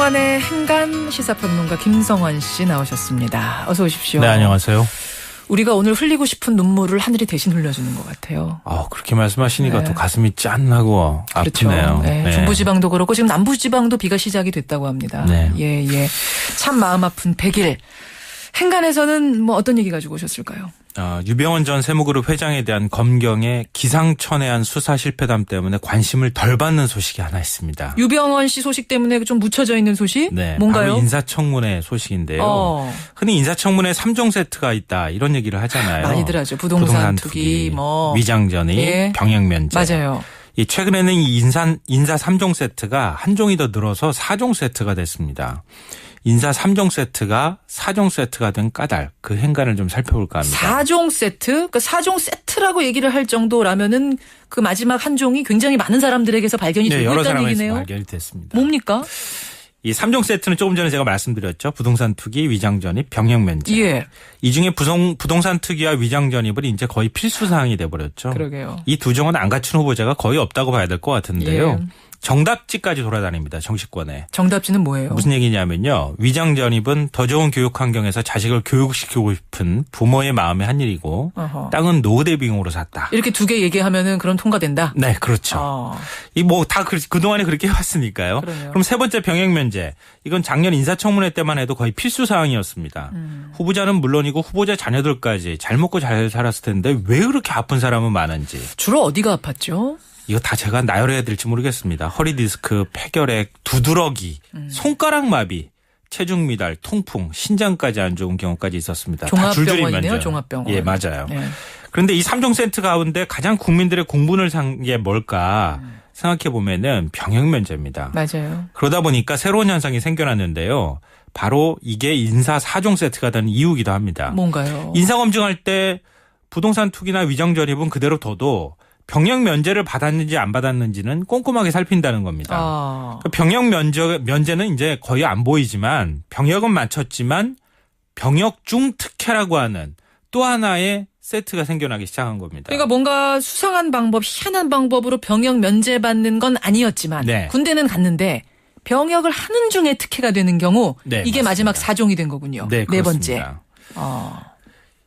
그동안의 행간 시사평론가 김성환 씨 나오셨습니다. 어서 오십시오. 네, 안녕하세요. 우리가 오늘 흘리고 싶은 눈물을 하늘이 대신 흘려주는 것 같아요. 아, 그렇게 말씀하시니까 네. 또 가슴이 짠하고 아프네요. 네, 네. 중부지방도 그렇고 지금 남부지방도 비가 시작이 됐다고 합니다. 네. 예, 예. 참 마음 아픈 100일. 행간에서는 뭐 어떤 얘기 가지고 오셨을까요? 어, 유병원 전 세무그룹 회장에 대한 검경의 기상천외한 수사 실패담 때문에 관심을 덜 받는 소식이 하나 있습니다. 유병원 씨 소식 때문에 좀 묻혀져 있는 소식? 네, 뭔가요? 바로 인사청문회 소식인데요. 어, 흔히 인사청문회 3종 세트가 있다 이런 얘기를 하잖아요. 많이들 하죠. 부동산, 투기, 뭐. 위장전이, 예. 병역면제. 맞아요. 이 최근에는 이 인사 인사 3종 세트가 한 종이 더 늘어서 4종 세트가 됐습니다. 인사 3종 세트가 4종 세트가 된 까닭 그 행간을 좀 살펴볼까 합니다. 4종 세트? 그 4종 세트라고 얘기를 할 정도라면은 그 마지막 한 종이 굉장히 많은 사람들에게서 발견이 네, 되고 여러 있다는 얘기네요. 발견이 됐습니다. 뭡니까? 이 3종 세트는 조금 전에 제가 말씀드렸죠. 부동산 투기, 위장 전입, 병역 면제. 예. 이 중에 부동, 부동산 투기와 위장 전입은 이제 거의 필수 사항이 돼 버렸죠. 그러게요. 이 두 종은 안 갖춘 후보자가 거의 없다고 봐야 될 것 같은데요. 예. 정답지까지 돌아다닙니다. 정치권에. 정답지는 뭐예요? 무슨 얘기냐면요. 위장 전입은 더 좋은 교육 환경에서 자식을 교육시키고 싶은 부모의 마음의 한 일이고 어허. 땅은 노후대 비용으로 샀다. 이렇게 두 개 얘기하면은 그럼 통과된다? 네, 그렇죠. 어. 이뭐 다 그동안에 그렇게 해 왔으니까요. 그러네요. 그럼 세 번째 병역 면제. 이건 작년 인사청문회 때만 해도 거의 필수 사항이었습니다. 음. 후보자는 물론이고 후보자 자녀들까지 잘 먹고 잘 살았을 텐데 왜 그렇게 아픈 사람은 많은지. 주로 어디가 아팠죠? 이거 다 제가 나열해야 될지 모르겠습니다. 허리 디스크, 폐결핵, 두드러기, 음. 손가락 마비, 체중 미달, 통풍, 신장까지 안 좋은 경우까지 있었습니다. 종합병원이네요. 종합병원. 예, 맞아요. 네. 그런데 이 3종 세트 가운데 가장 국민들의 공분을 산 게 뭘까 생각해 보면은 병역 면제입니다. 맞아요. 그러다 보니까 새로운 현상이 생겨났는데요. 바로 이게 인사 4종 세트가 된 이유기도 합니다. 뭔가요? 인사 검증할 때 부동산 투기나 위장 전입은 그대로 둬도 병역 면제를 받았는지 안 받았는지는 꼼꼼하게 살핀다는 겁니다. 아. 그 병역 면제, 면제는 이제 거의 안 보이지만 병역은 맞췄지만 병역 중 특혜라고 하는 또 하나의 세트가 생겨나기 시작한 겁니다. 그러니까 뭔가 수상한 방법, 희한한 방법으로 병역 면제받는 건 아니었지만 네. 군대는 갔는데 병역을 하는 중에 특혜가 되는 경우 네, 이게 맞습니다. 마지막 사종이 된 거군요. 네, 번째. 그렇습니다. 어.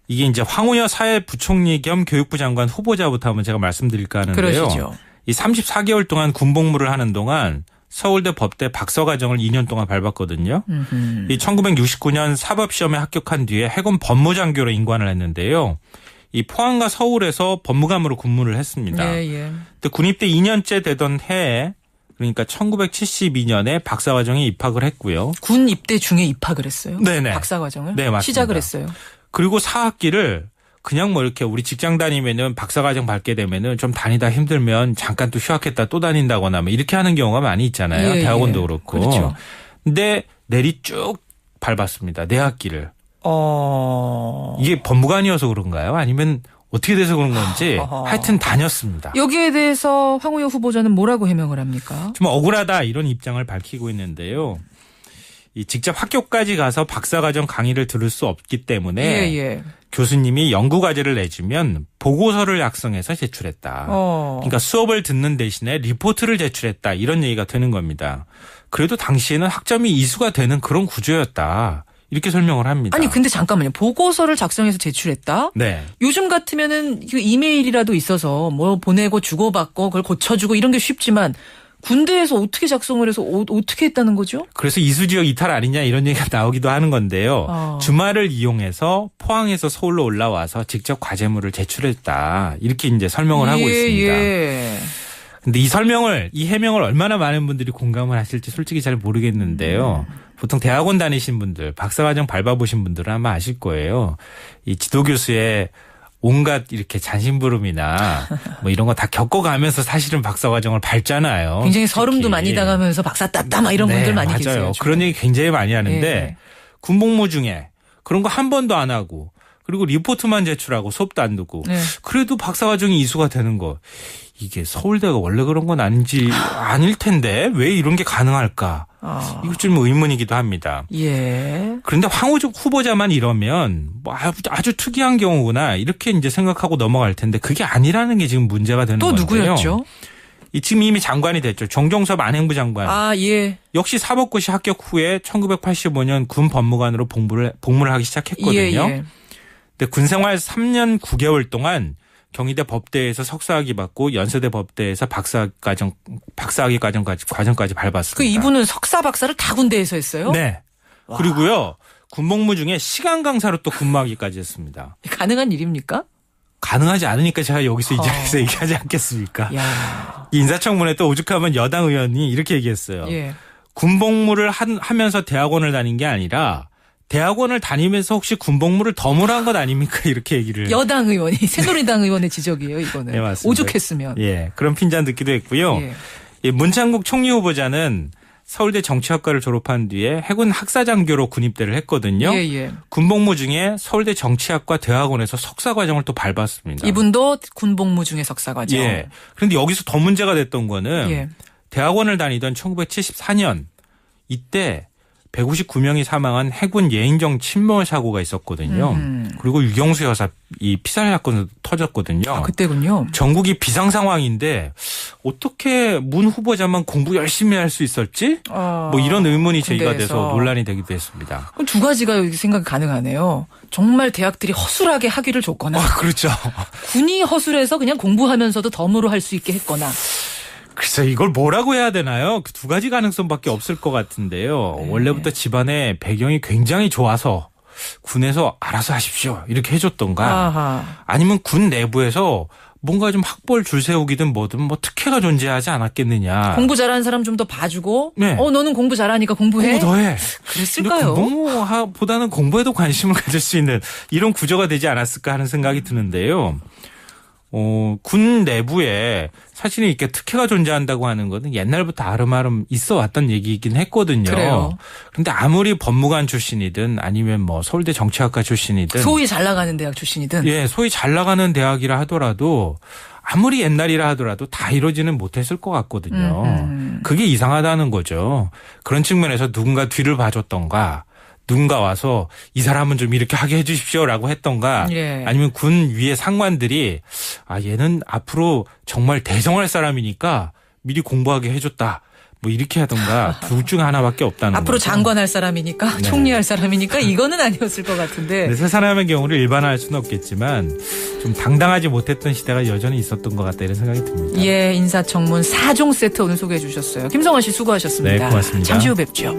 이게 이제 황우여 사회부총리 겸 교육부 장관 후보자부터 한번 제가 말씀드릴까 하는데요. 그러시죠. 이 34개월 동안 군복무를 하는 동안 서울대 법대 박사과정을 2년 동안 밟았거든요. 음흠. 이 1969년 사법시험에 합격한 뒤에 해군 법무장교로 임관을 했는데요. 이 포항과 서울에서 법무감으로 근무를 했습니다. 예, 예. 근데 군입대 2년째 되던 해에 그러니까 1972년에 박사과정에 입학을 했고요. 군 입대 중에 입학을 했어요. 네네. 박사 과정을 네, 맞습니다. 시작을 했어요. 그리고 4학기를 그냥 뭐 이렇게 우리 직장 다니면은 박사과정 밟게 되면은 좀 다니다 힘들면 잠깐 또 휴학했다 또 다닌다거나 뭐 이렇게 하는 경우가 많이 있잖아요. 예, 대학원도 예. 그렇고. 그렇죠. 근데 내리 쭉 밟았습니다. 네 학기를. 어. 이게 법무관이어서 그런가요? 아니면 어떻게 돼서 그런 건지. 하여튼 다녔습니다. 여기에 대해서 황우여 후보자는 뭐라고 해명을 합니까? 좀 억울하다 이런 입장을 밝히고 있는데요. 이 직접 학교까지 가서 박사과정 강의를 들을 수 없기 때문에 예, 예. 교수님이 연구 과제를 내주면 보고서를 작성해서 제출했다. 어. 그러니까 수업을 듣는 대신에 리포트를 제출했다 이런 얘기가 되는 겁니다. 그래도 당시에는 학점이 이수가 되는 그런 구조였다 이렇게 설명을 합니다. 아니 근데 잠깐만요. 보고서를 작성해서 제출했다? 네. 요즘 같으면은 그 이메일이라도 있어서 뭐 보내고 주고받고 그걸 고쳐주고 이런 게 쉽지만 군대에서 어떻게 작성을 해서 어, 떻게 했다는 거죠? 그래서 이수 지역 이탈 아니냐 이런 얘기가 나오기도 하는 건데요. 어. 주말을 이용해서 포항에서 서울로 올라와서 직접 과제물을 제출했다 이렇게 이제 설명을 하고 예, 있습니다. 예. 근데 이 설명을 이 해명을 얼마나 많은 분들이 공감을 하실지 솔직히 잘 모르겠는데요. 보통 대학원 다니신 분들, 박사과정 밟아보신 분들은 아마 아실 거예요. 이 지도 교수의 온갖 이렇게 잔심부름이나 뭐 이런 거 다 겪어가면서 사실은 박사 과정을 밟잖아요. 굉장히 서름도 특히. 많이 당하면서 박사 땄다 막 이런 네, 분들 많이 맞아요. 계세요. 그런 얘기 굉장히 많이 하는데 예. 군복무 중에 그런 거 한 번도 안 하고 그리고 리포트만 제출하고 수업도 안 듣고 네. 그래도 박사 과정이 이수가 되는 거 이게 서울대가 원래 그런 건 아닌지 아닐 텐데 왜 이런 게 가능할까? 아. 이것 좀 의문이기도 합니다. 예. 그런데 황우적 후보자만 이러면 뭐 아주, 아주 특이한 경우구나 이렇게 이제 생각하고 넘어갈 텐데 그게 아니라는 게 지금 문제가 되는 또 건데요. 누구였죠? 이 지금 이미 장관이 됐죠. 정종섭 안행부 장관. 아, 예. 역시 사법고시 합격 후에 1985년 군 법무관으로 복무를 복무를 하기 시작했거든요. 예, 예. 근데 군 생활 3년 9개월 동안 경희대 법대에서 석사학위 받고 연세대 법대에서 박사 과정 박사학위 과정까지 과정까지 밟았습니다. 그 이분은 석사 박사를 다 군대에서 했어요? 네. 그리고요. 군복무 중에 시간 강사로 또 근무하기까지 했습니다. 가능한 일입니까? 가능하지 않으니까 제가 여기서 이 어. 자리에서 얘기하지 않겠습니까? 야. 이 인사청문회 또 오죽하면 여당 의원이 이렇게 얘기했어요. 예. 군복무를 한- 하면서 대학원을 다닌 게 아니라 대학원을 다니면서 혹시 군복무를 덤으로 한것 아닙니까? 이렇게 얘기를. 여당 의원이 새누리당 의원의 지적이에요, 이거는. 네, 맞습니다. 오죽했으면. 예, 그런 핀잔 듣기도 했고요. 예. 이 문창국 총리 후보자는 서울대 정치학과를 졸업한 뒤에 해군 학사장교로 군입대를 했거든요. 예, 예. 군복무 중에 서울대 정치학과 대학원에서 석사 과정을 또 밟았습니다. 이분도 군복무 중에 석사 과정. 예. 그런데 여기서 더 문제가 됐던 거는 예. 대학원을 다니던 1974년 이때 159명이 사망한 해군 예인정 침몰 사고가 있었거든요. 음. 그리고 유경수 여사 이 피살 사건도 터졌거든요. 아, 그때군요. 전국이 비상 상황인데 어떻게 문 후보자만 공부 열심히 할 수 있었지? 아, 뭐 이런 의문이 제기가. 돼서 논란이 되기도 했습니다. 그럼 두 가지가 여기 생각이 가능하네요. 정말 대학들이 허술하게 학위를 줬거나 아, 그렇죠. 군이 허술해서 그냥 공부하면서도 덤으로 할 수 있게 했거나 글쎄 이걸 뭐라고 해야 되나요? 그 두 가지 가능성밖에 없을 것 같은데요. 네. 원래부터 집안의 배경이 굉장히 좋아서 군에서 알아서 하십시오 이렇게 해줬던가 아하. 아니면 군 내부에서 뭔가 좀 학벌 줄 세우기든 뭐든 뭐 특혜가 존재하지 않았겠느냐. 공부 잘하는 사람 좀 더 봐주고 네. 어 너는 공부 잘하니까 공부해. 공부 더 해. 그랬을까요? 공부보다는 공부에도 관심을 가질 수 있는 이런 구조가 되지 않았을까 하는 생각이 드는데요. 어, 군 내부에 사실은 이렇게 특혜가 존재한다고 하는 것은 옛날부터 아름아름 있어 왔던 얘기이긴 했거든요. 그래요. 그런데 아무리 법무관 출신이든 아니면 뭐 서울대 정치학과 출신이든 소위 잘 나가는 대학 출신이든 예, 소위 잘 나가는 대학이라 하더라도 아무리 옛날이라 하더라도 다 이루어지는 못했을 것 같거든요. 음. 그게 이상하다는 거죠. 그런 측면에서 누군가 뒤를 봐줬던가 누군가 와서 이 사람은 좀 이렇게 하게 해주십시오라고 했던가 예. 아니면 군 위의 상관들이 아 얘는 앞으로 정말 대성할 사람이니까 미리 공부하게 해줬다. 뭐 이렇게 하던가 둘 중 하나밖에 없다는 앞으로 거죠. 장관할 사람이니까 네. 총리할 사람이니까 이거는 아니었을 것 같은데 네, 세 사람의 경우를 일반화할 수는 없겠지만 좀 당당하지 못했던 시대가 여전히 있었던 것 같다 이런 생각이 듭니다. 예 인사청문 4종 세트 오늘 소개해 주셨어요. 김성환 씨 수고하셨습니다. 네, 고맙습니다. 잠시 후 뵙죠.